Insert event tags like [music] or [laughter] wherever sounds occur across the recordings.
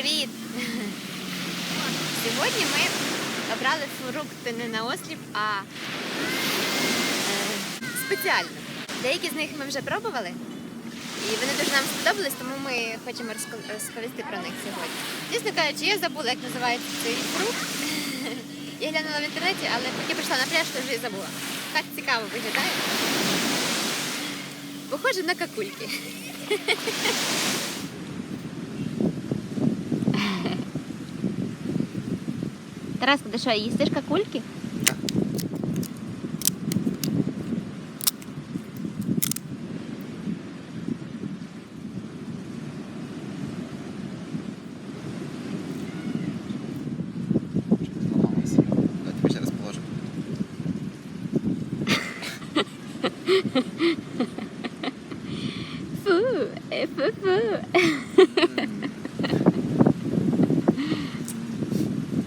Привіт! [laughs] Сьогодні ми обрали фрукти не на осліп, а е, спеціально. Деякі з них ми вже пробували, і вони дуже нам сподобались, тому ми хочемо розповісти про них сьогодні. Чесно кажучи, я забула, як називається цей фрукт. [laughs] Я глянула в інтернеті, але поки прийшла на пляж, то вже і забула. Так цікаво виглядає. Похоже на какульки. [laughs] Тараско, ти що, їстиш какульки? Зламалася. Я тобі [laughs]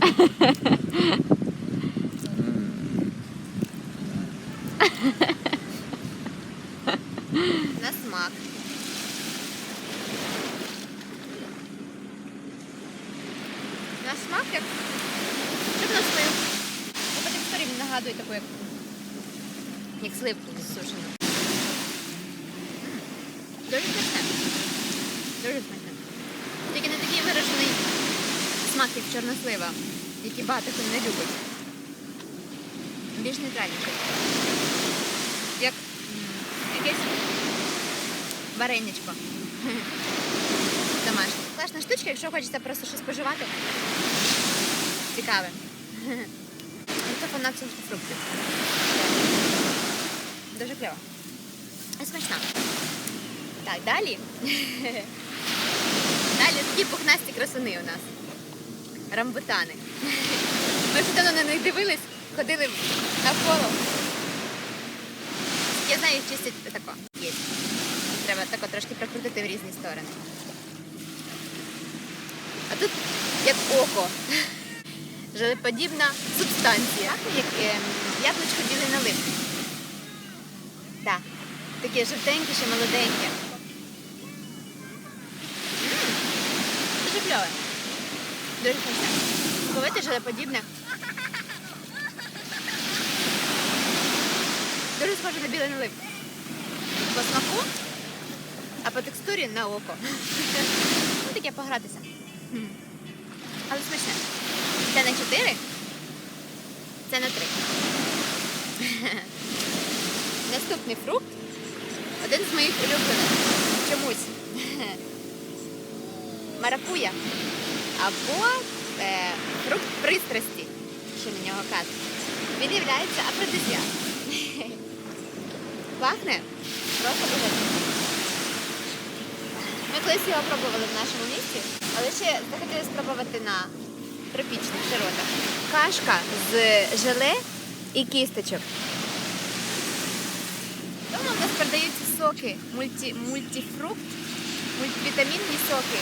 На смак. На смак як щоб на сливку. Ну, по текстурі він нагадує таку, як, як сливку сушену. Дуже смачне. Дуже смачне. Тільки не такий виражений смак, як чорнослива, який багато хто не любить. Більш нейтральніший. Як якесь вареничко. [laughs] Домашнє. Класна штучка, якщо хочеться просто щось споживати. Цікаве. [laughs] Це фанат фруктів. Дуже кльово. Смачна. Так, далі. [laughs] Далі такі пухнасті красуни у нас. Рамбутани. Ми вже давно на них дивились, ходили навколо. Я знаю, їх чистять тако. Є. Треба тако трошки прокрутити в різні сторони. А тут як око. Желеподібна субстанція, як ем, яблучко білий налив. Так. Таке жовтеньке, ще молоденьке. М, Дуже кльове. Дуже смачне. Соковите, желеподібне. Дуже схоже на білий налив. По смаку, а по текстурі на око. Ну таке погратися. Але смачне. Це на 4, це на 3. Наступний фрукт. Один з моїх улюблених. Чомусь. Маракуя. Або е, фрукт пристрасті, що на нього кажуть. Він є афродизіаком. [laughs] Пахне просто божественно. Ми колись його пробували в нашому місті, але ще захотіли спробувати на тропічних широтах. Кашка з желе і кісточок. Дома в нас продаються соки, мульті, мультифрукт, мультивітамінні соки.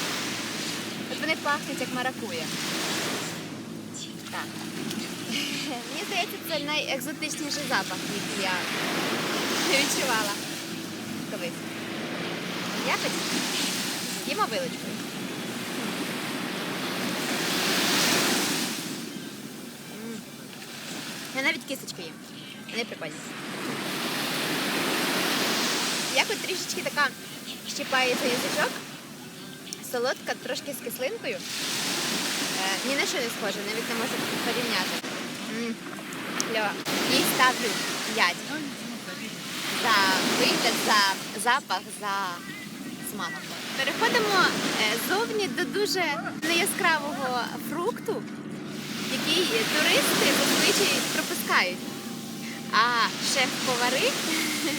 Вони пахнуть як маракуя. Так. Мені здається, це найекзотичніший запах, який я відчувала колись. Якось їмо вилочкою. Я навіть кісточки їм. Вони прикольні. Як от трішечки така щипає за язичок, солодка, трошки з кислинкою. Е, ні на що не схоже, навіть не можу порівняти. Кльово. Їй ставлю 5. За вигляд, за запах, за смак. Переходимо е, зовні до дуже неяскравого фрукту, який туристи зазвичай пропускають. А шеф-повари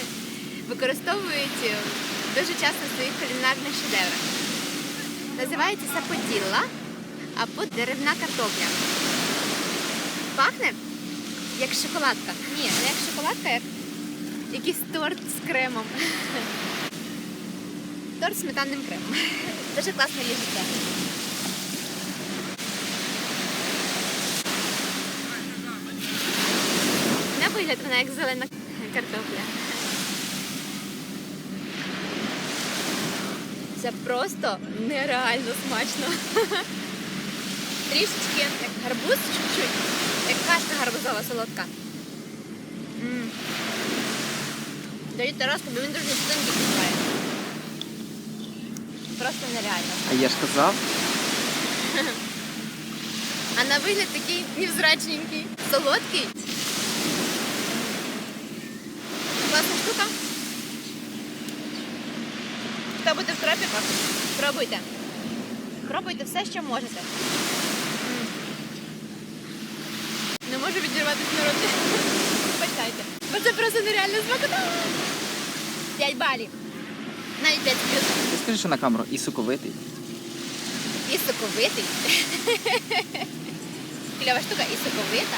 [laughs] використовують е, дуже часто в своїх кулінарних шедеврах. Називається саподілла або деревна картопля. Пахне як шоколадка. Ні, не як шоколадка, як якийсь торт з кремом. Торт з сметанним кремом. Дуже класно ріжеться. На вигляд вона як зелена картопля. Це просто нереально смачно. [laughs] трішечки як гарбуз, чуть-чуть. Як кашка гарбузова солодка. М. Даю Тараску, бо він дуже тонкий буває. Просто нереально. А я ж казав, [laughs] А на вигляд такий невзрачненький, солодкий. Класна штука. Хто буде в тропіках, пробуйте. Пробуйте все, що можете. Не можу відірватися на роті. Почитайте. Бо це просто нереально смакота. 5 балів. Навіть 5 плюс. ти скажи, що на камеру і соковитий. І соковитий. [laughs] Кльова штука і соковита.